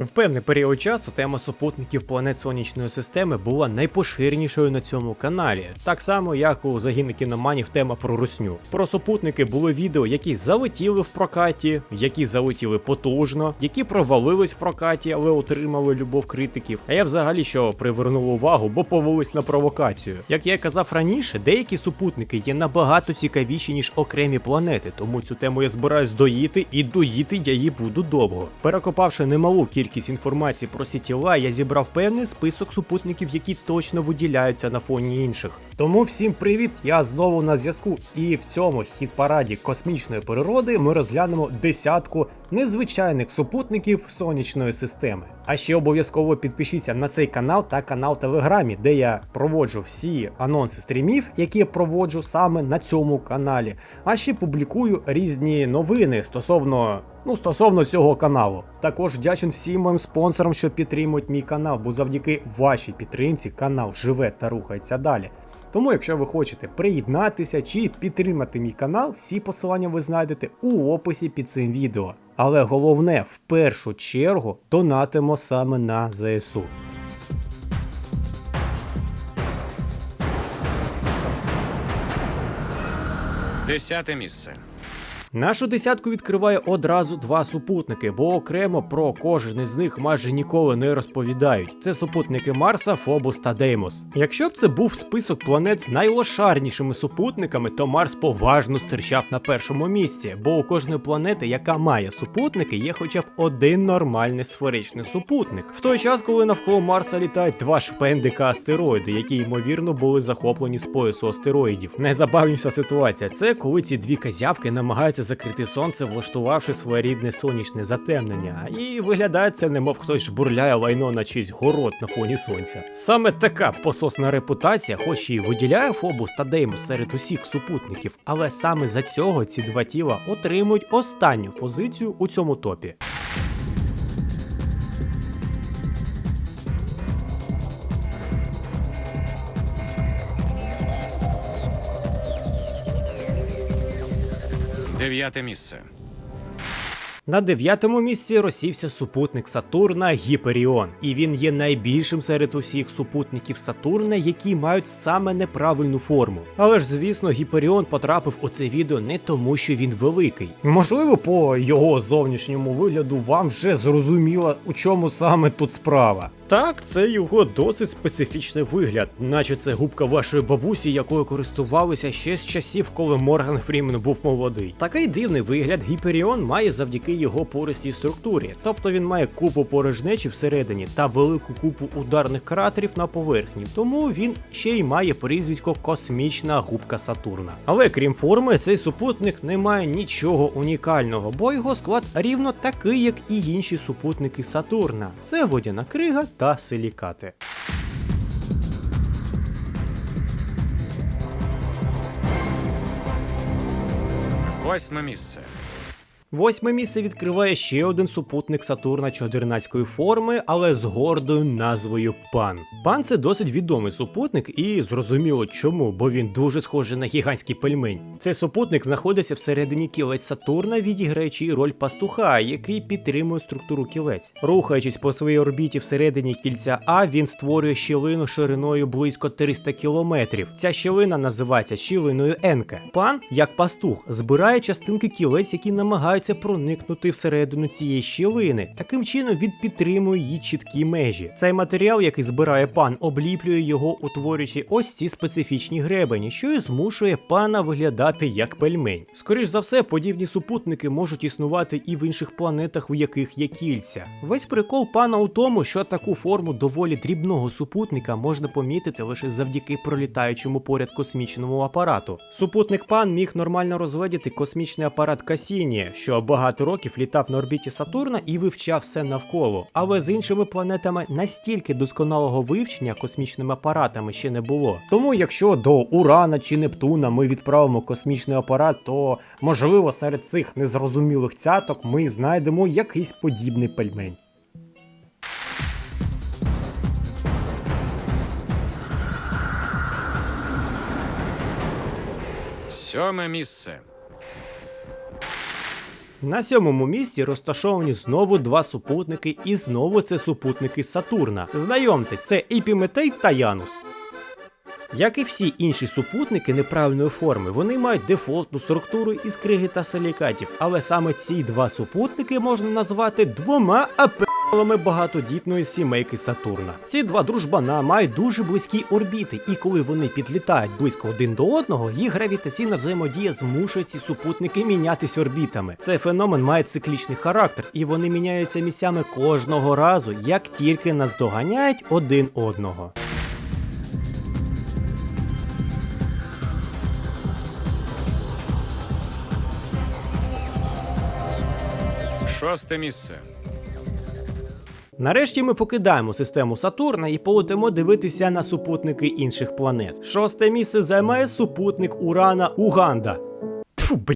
В певний період часу тема супутників планет сонячної системи була найпоширенішою на цьому каналі, так само як у загін кіноманів тема про русню. Про супутники були відео, які залетіли в прокаті, які залетіли потужно, які провалились в прокаті, але отримали любов критиків. А я взагалі що привернув увагу, бо повелись на провокацію. Як я казав раніше, деякі супутники є набагато цікавіші, ніж окремі планети, тому цю тему я збираюсь доїти, і доїти я її буду довго. Перекопавши немалу кількість інформації про ці я зібрав певний список супутників, які точно виділяються на фоні інших. Тому всім привіт! Я знову на зв'язку. І в цьому хіт-параді космічної природи ми розглянемо десятку незвичайних супутників сонячної системи. А ще обов'язково підпишіться на цей канал та канал Телеграмі, де я проводжу всі анонси стрімів, які я проводжу саме на цьому каналі. А ще публікую різні новини стосовно. Ну, стосовно цього каналу. Також вдячен всім моїм спонсорам, що підтримують мій канал, бо завдяки вашій підтримці канал живе та рухається далі. Тому, якщо ви хочете приєднатися чи підтримати мій канал, всі посилання ви знайдете у описі під цим відео. Але головне, в першу чергу, донатимо саме на ЗСУ. Десяте місце. Нашу десятку відкриває одразу два супутники, бо окремо про кожен із них майже ніколи не розповідають. Це супутники Марса, Фобус та Деймос. Якщо б це був список планет з найлошарнішими супутниками, то Марс поважно стирчав на першому місці, бо у кожної планети, яка має супутники, є хоча б один нормальний сферичний супутник. В той час, коли навколо Марса літають два шпендика астероїди, які ймовірно були захоплені з поясу астероїдів. Найзабавніша ситуація це коли ці дві казявки намагаються закрити сонце, влаштувавши своєрідне сонячне затемнення, і виглядає це, немов хтось жбурляє лайно на чийсь город на фоні сонця. Саме така пососна репутація, хоч і виділяє Фобус та Деймос серед усіх супутників, але саме за цього ці два тіла отримують останню позицію у цьому топі. Дев'яте місце. На дев'ятому місці розсівся супутник Сатурна Гіперіон, і він є найбільшим серед усіх супутників Сатурна, які мають саме неправильну форму. Але ж, звісно, Гіперіон потрапив у це відео не тому, що він великий. Можливо, по його зовнішньому вигляду вам вже зрозуміло, у чому саме тут справа. Так, це його досить специфічний вигляд, наче це губка вашої бабусі, якою користувалися ще з часів, коли Морган Фрімен був молодий. Такий дивний вигляд Гіперіон має завдяки його пористій структурі, тобто він має купу порожнечі всередині та велику купу ударних кратерів на поверхні, тому він ще й має прізвисько космічна губка Сатурна. Але крім форми, цей супутник не має нічого унікального, бо його склад рівно такий, як і інші супутники Сатурна. Це водяна крига та силікати. Восьме місце. Восьме місце відкриває ще один супутник Сатурна чотирнацької форми, але з гордою назвою Пан. Пан це досить відомий супутник, і зрозуміло чому, бо він дуже схожий на гігантський пельмень. Цей супутник знаходиться всередині кілець Сатурна, відіграючи роль пастуха, який підтримує структуру кілець. Рухаючись по своїй орбіті всередині кільця А, він створює щілину шириною близько 300 кілометрів. Ця щілина називається щілиною Енке. Пан, як пастух, збирає частинки кілець, які намагаються проникнути всередину цієї щілини. Таким чином він підтримує її чіткі межі. Цей матеріал, який збирає пан, обліплює його, утворюючи ось ці специфічні гребені, що і змушує пана виглядати як пельмень. Скоріш за все, подібні супутники можуть існувати і в інших планетах, у яких є кільця. Весь прикол пана у тому, що таку форму доволі дрібного супутника можна помітити лише завдяки пролітаючому поряд космічному апарату. Супутник пан міг нормально розгледіти космічний апарат Касінія, що багато років літав на орбіті Сатурна і вивчав все навколо. Але з іншими планетами настільки досконалого вивчення космічними апаратами ще не було. Тому, якщо до Урана чи Нептуна ми відправимо космічний апарат, то можливо серед цих незрозумілих цяток ми знайдемо якийсь подібний пельмень. Сьоме місце. На сьомому місці розташовані знову два супутники, і знову це супутники Сатурна. Знайомтесь, це Епіметей та Янус. Як і всі інші супутники неправильної форми, вони мають дефолтну структуру із криги та силікатів, але саме ці два супутники можна назвати двома апелами багатодітної сімейки Сатурна. Ці два дружбана мають дуже близькі орбіти, і коли вони підлітають близько один до одного, їх гравітаційна взаємодія змушує ці супутники мінятись орбітами. Цей феномен має циклічний характер, і вони міняються місцями кожного разу, як тільки наздоганяють один одного. Шосте місце. Нарешті ми покидаємо систему Сатурна і полетимо дивитися на супутники інших планет. Шосте місце займає супутник Урана Уганда. Фу, бля.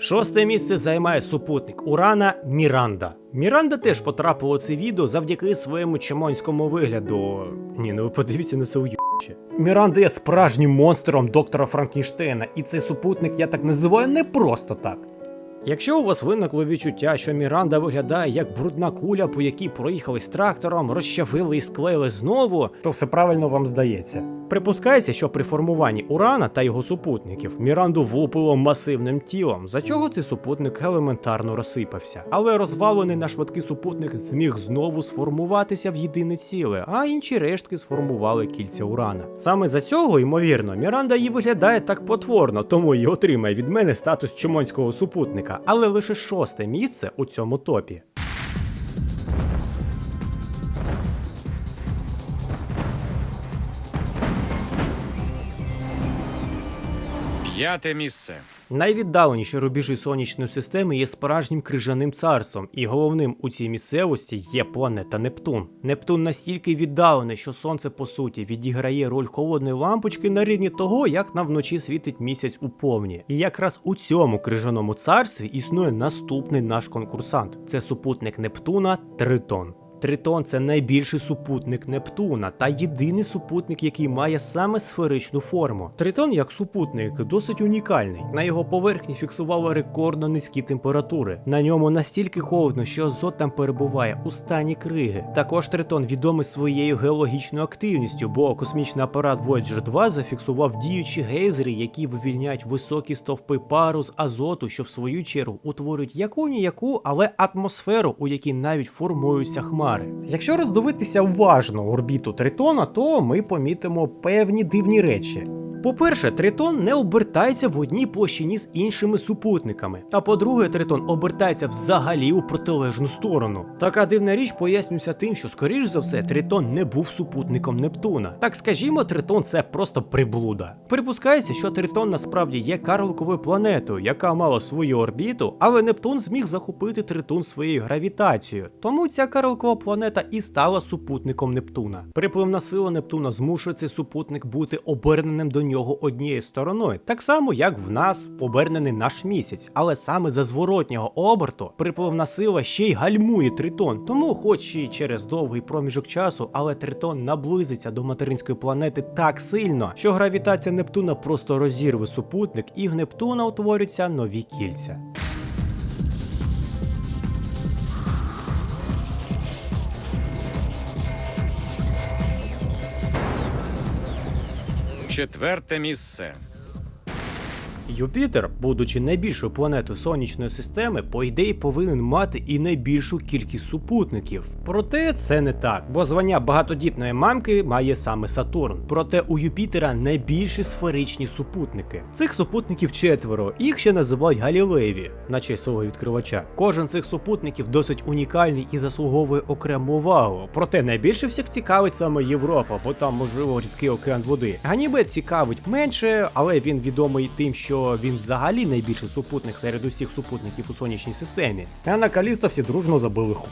Шосте місце займає супутник Урана Міранда. Міранда теж потрапила у це відео завдяки своєму чимонському вигляду. Ні, ну ви подивіться на це уйобище. Міранда є справжнім монстром доктора Франкенштейна, і цей супутник я так називаю не просто так. Якщо у вас виникло відчуття, що Міранда виглядає як брудна куля, по якій проїхались трактором, розчавили і склеїли знову, то все правильно вам здається. Припускається, що при формуванні Урана та його супутників Міранду влупило масивним тілом, за чого цей супутник елементарно розсипався. Але розвалений на швидкий супутник зміг знову сформуватися в єдине ціле, а інші рештки сформували кільця Урана. Саме за цього, ймовірно, Міранда і виглядає так потворно, тому і отримає від мене статус чомонського супутника, але лише шосте місце у цьому топі. П'яте місце. Найвіддаленіші рубежі сонячної системи є справжнім крижаним царством, і головним у цій місцевості є планета Нептун. Нептун настільки віддалений, що сонце по суті відіграє роль холодної лампочки на рівні того, як нам вночі світить місяць у повні. І якраз у цьому крижаному царстві існує наступний наш конкурсант: це супутник Нептуна Тритон. Тритон це найбільший супутник Нептуна та єдиний супутник, який має саме сферичну форму. Тритон, як супутник, досить унікальний. На його поверхні фіксували рекордно низькі температури. На ньому настільки холодно, що азот там перебуває у стані криги. Також Тритон відомий своєю геологічною активністю, бо космічний апарат Voyager 2 зафіксував діючі гейзери, які вивільняють високі стовпи пару з азоту, що в свою чергу утворюють яку ніяку, але атмосферу, у якій навіть формуються хмари. Якщо роздивитися уважно орбіту Тритона, то ми помітимо певні дивні речі. По-перше, Тритон не обертається в одній площині з іншими супутниками. А по-друге, Тритон обертається взагалі у протилежну сторону. Така дивна річ пояснюється тим, що, скоріш за все, Тритон не був супутником Нептуна. Так скажімо, Тритон це просто приблуда. Припускається, що Тритон насправді є карликовою планетою, яка мала свою орбіту, але Нептун зміг захопити Тритон своєю гравітацією. Тому ця карликова планета і стала супутником Нептуна. Припливна сила Нептуна змушує цей супутник бути оберненим до нього однією стороною, так само як в нас обернений наш місяць, але саме за зворотнього оберту припливна сила ще й гальмує Тритон. Тому, хоч і через довгий проміжок часу, але Тритон наблизиться до материнської планети так сильно, що гравітація Нептуна просто розірве супутник, і в Нептуна утворюються нові кільця. Четверте місце. Юпітер, будучи найбільшою планетою сонячної системи, по ідеї повинен мати і найбільшу кількість супутників. Проте це не так, бо звання багатодітної мамки має саме Сатурн. Проте у Юпітера найбільші сферичні супутники. Цих супутників четверо, їх ще називають Галілеєві, на честь свого відкривача. Кожен з цих супутників досить унікальний і заслуговує окрему увагу. Проте найбільше всіх цікавить саме Європа, бо там можливо рідкий океан води. Ганібет цікавить менше, але він відомий тим, що він взагалі найбільший супутник серед усіх супутників у сонячній системі. А на Каліста всі дружно забили ху.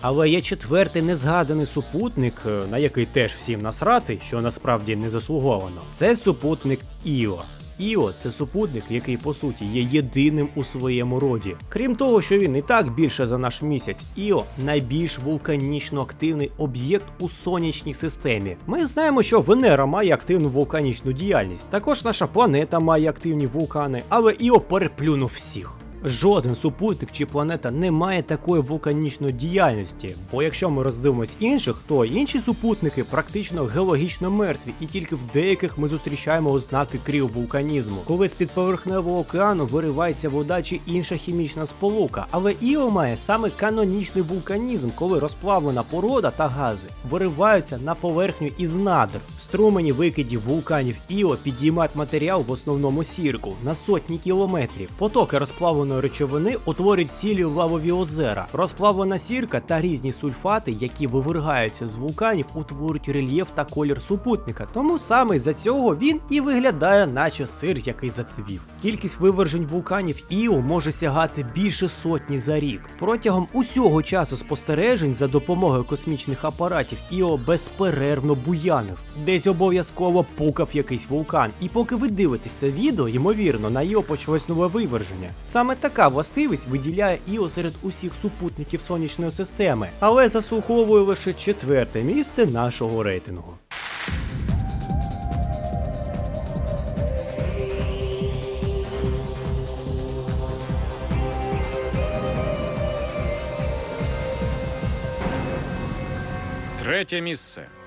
Але є четвертий незгаданий супутник, е, на який теж всім насрати, що насправді не заслуговано. Це супутник Іо. Іо це супутник, який по суті є єдиним у своєму роді. Крім того, що він і так більше за наш місяць, Іо найбільш вулканічно активний об'єкт у сонячній системі. Ми знаємо, що Венера має активну вулканічну діяльність. Також наша планета має активні вулкани, але Іо переплюнув всіх. Жоден супутник чи планета не має такої вулканічної діяльності. Бо якщо ми роздивимось інших, то інші супутники практично геологічно мертві, і тільки в деяких ми зустрічаємо ознаки кріовулканізму, коли з під поверхневого океану виривається вода чи інша хімічна сполука. Але Іо має саме канонічний вулканізм, коли розплавлена порода та гази вириваються на поверхню із надр. Струмені викидів вулканів Іо підіймають матеріал в основному сірку на сотні кілометрів. Потоки розплавленої речовини утворюють цілі лавові озера. Розплавлена сірка та різні сульфати, які вивергаються з вулканів, утворюють рельєф та колір супутника. Тому саме за цього він і виглядає, наче сир, який зацвів. Кількість вивержень вулканів Іо може сягати більше сотні за рік. Протягом усього часу спостережень за допомогою космічних апаратів Іо безперервно буянив. Десь обов'язково пукав якийсь вулкан. І поки ви дивитесь це відео, ймовірно, на Іо почалось нове виверження. Саме така властивість виділяє Іо серед усіх супутників сонячної системи, але заслуговує лише четверте місце нашого рейтингу. Третє місце.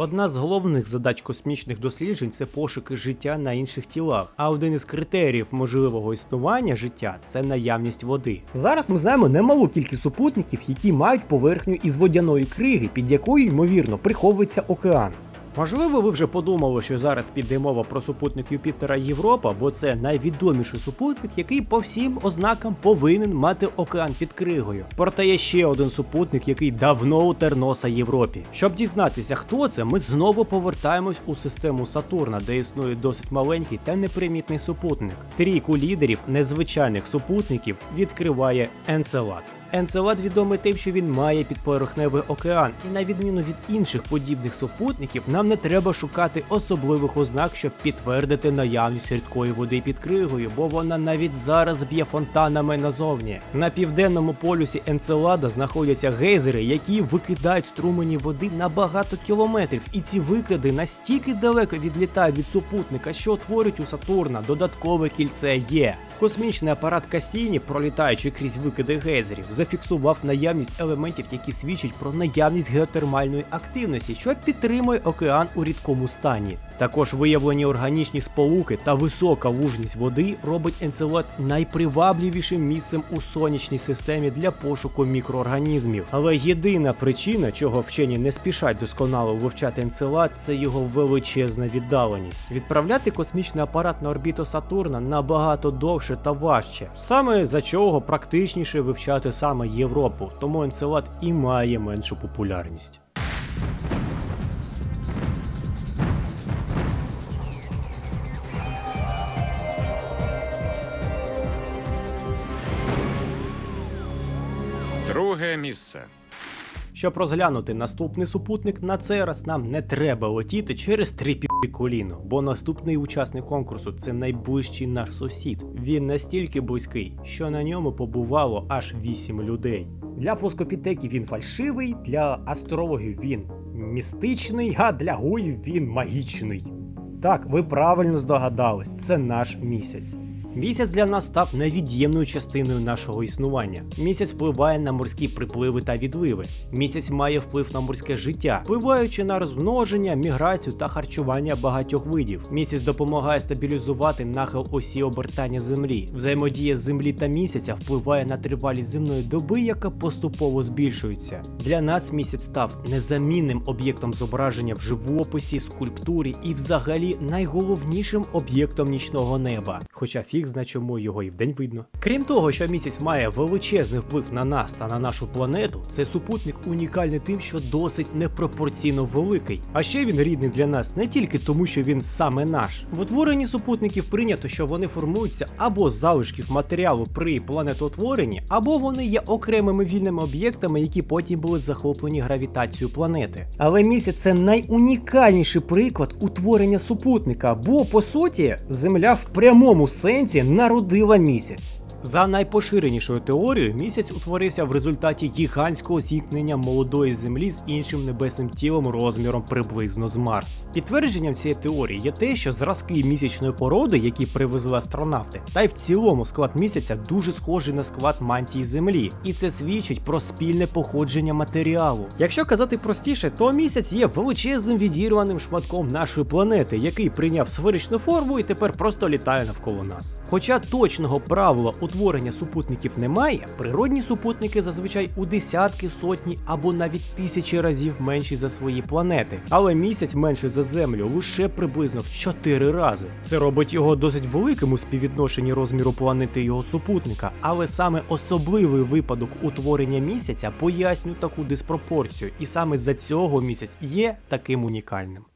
Одна з головних задач космічних досліджень це пошуки життя на інших тілах. А один із критеріїв можливого існування життя це наявність води. Зараз ми знаємо немалу кількість супутників, які мають поверхню із водяної криги, під якою ймовірно приховується океан. Можливо, ви вже подумали, що зараз піде мова про супутник Юпітера Європа, бо це найвідоміший супутник, який по всім ознакам повинен мати океан під кригою. Проте є ще один супутник, який давно утер носа Європі. Щоб дізнатися, хто це, ми знову повертаємось у систему Сатурна, де існує досить маленький та непримітний супутник. Трійку лідерів незвичайних супутників відкриває Енцелад. Енцелад відомий тим, що він має підповерхневий океан, і на відміну від інших подібних супутників, нам не треба шукати особливих ознак, щоб підтвердити наявність рідкої води під кригою, бо вона навіть зараз б'є фонтанами назовні. На південному полюсі Енцелада знаходяться гейзери, які викидають струмені води на багато кілометрів, і ці викиди настільки далеко відлітають від супутника, що утворюють у Сатурна додаткове кільце Є. Космічний апарат Касіні, пролітаючи крізь викиди гейзерів, зафіксував наявність елементів, які свідчать про наявність геотермальної активності, що підтримує океан у рідкому стані. Також виявлені органічні сполуки та висока лужність води робить Енцелад найпривабливішим місцем у сонячній системі для пошуку мікроорганізмів. Але єдина причина, чого вчені не спішать досконало вивчати Енцелад, це його величезна віддаленість. Відправляти космічний апарат на орбіту Сатурна набагато довше та важче. Саме за чого практичніше вивчати саме Європу, тому Енцелад і має меншу популярність. Друге місце. Щоб розглянути наступний супутник, на цей раз нам не треба летіти через три пі коліно, бо наступний учасник конкурсу це найближчий наш сусід. Він настільки близький, що на ньому побувало аж 8 людей. Для плоскопітеків він фальшивий, для астрологів він містичний, а для гуїв він магічний. Так, ви правильно здогадались, це наш місяць. Місяць для нас став невід'ємною частиною нашого існування. Місяць впливає на морські припливи та відливи. Місяць має вплив на морське життя, впливаючи на розмноження, міграцію та харчування багатьох видів. Місяць допомагає стабілізувати нахил осі обертання Землі. Взаємодія Землі та місяця впливає на тривалість земної доби, яка поступово збільшується. Для нас місяць став незамінним об'єктом зображення в живописі, скульптурі і, взагалі, найголовнішим об'єктом нічного неба. Хоча фіг зна його і вдень видно. Крім того, що місяць має величезний вплив на нас та на нашу планету, цей супутник унікальний тим, що досить непропорційно великий. А ще він рідний для нас не тільки тому, що він саме наш. В утворенні супутників прийнято, що вони формуються або з залишків матеріалу при планетоутворенні, або вони є окремими вільними об'єктами, які потім були захоплені гравітацією планети. Але місяць це найунікальніший приклад утворення супутника, бо по суті Земля в прямому сенсі народила місяць. За найпоширенішою теорією, місяць утворився в результаті гігантського зіткнення молодої землі з іншим небесним тілом розміром приблизно з Марс. Підтвердженням цієї теорії є те, що зразки місячної породи, які привезли астронавти, та й в цілому склад місяця дуже схожий на склад мантії Землі, і це свідчить про спільне походження матеріалу. Якщо казати простіше, то місяць є величезним відірваним шматком нашої планети, який прийняв сферичну форму і тепер просто літає навколо нас. Хоча точного правила утворення супутників немає, природні супутники зазвичай у десятки, сотні або навіть тисячі разів менші за свої планети, але місяць менший за Землю лише приблизно в 4 рази. Це робить його досить великим у співвідношенні розміру планети його супутника, але саме особливий випадок утворення місяця пояснює таку диспропорцію, і саме за цього місяць є таким унікальним.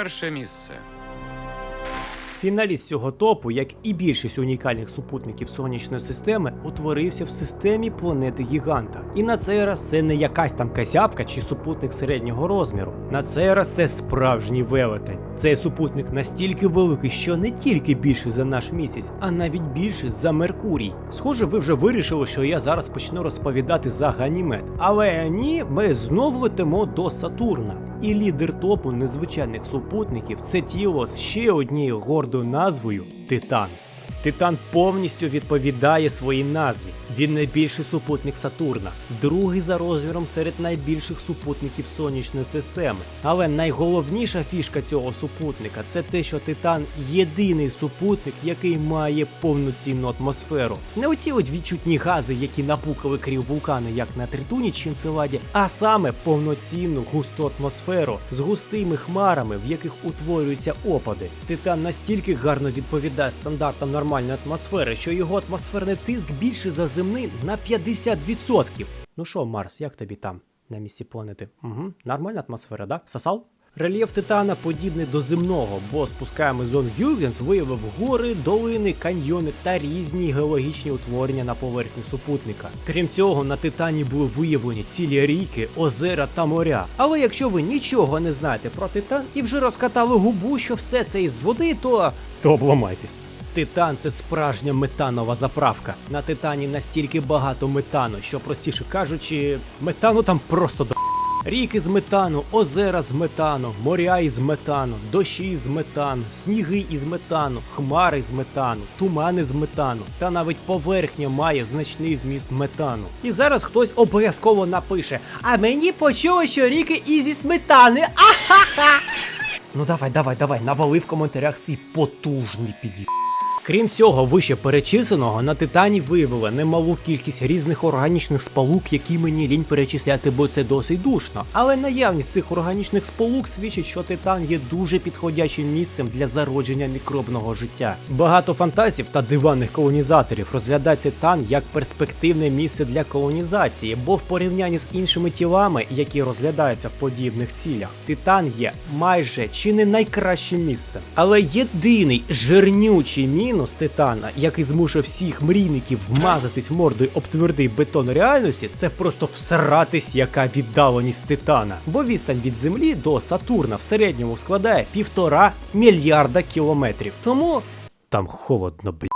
Перше місце. Фіналіст цього топу, як і більшість унікальних супутників сонячної системи, утворився в системі планети Гіганта. І на цей раз це не якась там касявка чи супутник середнього розміру. На цей раз це справжній велетень. Цей супутник настільки великий, що не тільки більший за наш місяць, а навіть більший за Меркурій. Схоже, ви вже вирішили, що я зараз почну розповідати за Ганімед. Але ні, ми знов летимо до Сатурна. І лідер топу незвичайних супутників це тіло з ще однією гордою назвою Титан. Титан повністю відповідає своїй назві. Він найбільший супутник Сатурна, другий за розміром серед найбільших супутників сонячної системи. Але найголовніша фішка цього супутника це те, що Титан єдиний супутник, який має повноцінну атмосферу. Не оті от відчутні гази, які напукали крів вулкани, як на Тритуні чи Енцеладі, а саме повноцінну густу атмосферу з густими хмарами, в яких утворюються опади. Титан настільки гарно відповідає стандартам нормальної атмосфери, що його атмосферний тиск більше за земний на 50%. Ну що, Марс, як тобі там на місці планети? Угу, нормальна атмосфера, да? Сосал? Рельєф Титана подібний до земного, бо спускаємо зон Гюгенс виявив гори, долини, каньйони та різні геологічні утворення на поверхні супутника. Крім цього, на Титані були виявлені цілі ріки, озера та моря. Але якщо ви нічого не знаєте про Титан і вже розкатали губу, що все це із води, то то обламайтесь. Титан це справжня метанова заправка. На Титані настільки багато метану, що простіше кажучи, метану там просто до. Ріки з метану, озера з метану, моря із метану, дощі з метану, сніги із метану, хмари з метану, тумани з метану, та навіть поверхня має значний вміст метану. І зараз хтось обов'язково напише: А мені почуло, що ріки і зі сметани. Ахаха! Ну давай, давай, давай, навали в коментарях свій потужний піді. Крім всього, вище перечисленого на Титані виявили немалу кількість різних органічних сполук, які мені лінь перечисляти, бо це досить душно. Але наявність цих органічних сполук свідчить, що Титан є дуже підходячим місцем для зародження мікробного життя. Багато фантазів та диванних колонізаторів розглядають Титан як перспективне місце для колонізації, бо в порівнянні з іншими тілами, які розглядаються в подібних цілях, Титан є майже чи не найкращим місцем. Але єдиний жирнючий мінус Титана, який змушує всіх мрійників вмазатись мордою об твердий бетон реальності, це просто всратись, яка віддаленість Титана. Бо відстань від Землі до Сатурна в середньому складає півтора мільярда кілометрів. Тому там холодно, блін.